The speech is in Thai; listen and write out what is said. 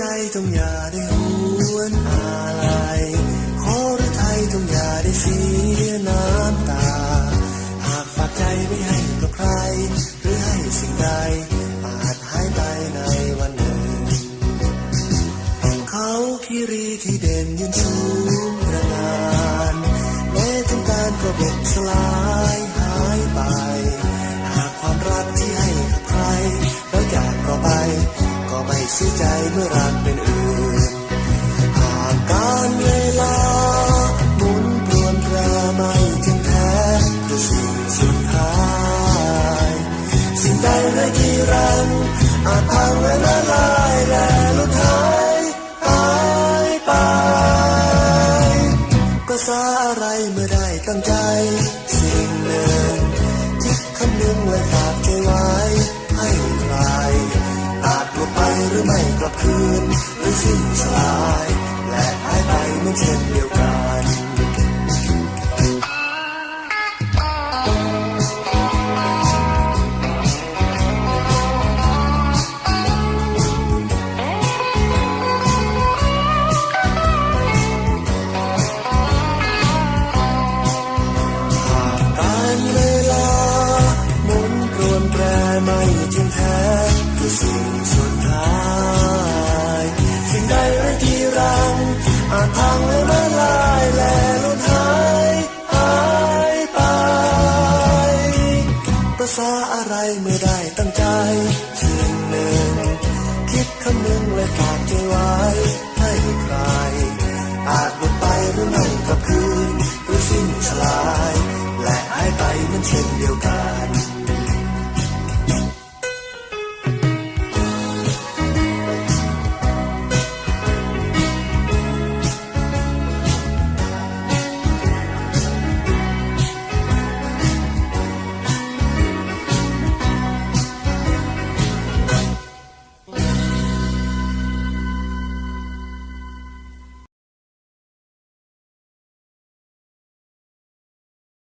ต้องอย่าได้หวนอะไรขอหรือไทยต้องอย่าได้เสียน้ำตา หากฝากใจไม่ให้กับใคร หรือให้สิ่งใด อาจหายไปในวันหนึ่ง เขาคีรีที่เด่นยืนชูตระหงานแม้ถึงการก็เบ็ดสลาย สียใจเมื่อรักเป็นอื่น หากการเวลาหมุนปรวนแปรไม่ถึงแท้คือสิ่งสุดท้าย สิ่งใดในที่รันอาจพังและละลายและลุดหายหายไปก็สาอะไรเมื่อได้ตั้งใจ กลันหรือสิ้นสลาย และหายไปเหมือนเช่นเดียวกันหากการเวลาหมุนรวนแปรไม่จริงแท้คือสิ่งสุดท้าย เมื่อได้ตั้งใจ สิ่งหนึ่ง คิดคำนึงและฝากใจไว้ให้ใคร อาจหมดไปหรือไม่กับคืน หรือสิ้นสลาย และหายไปมันเช่นเดียวกัน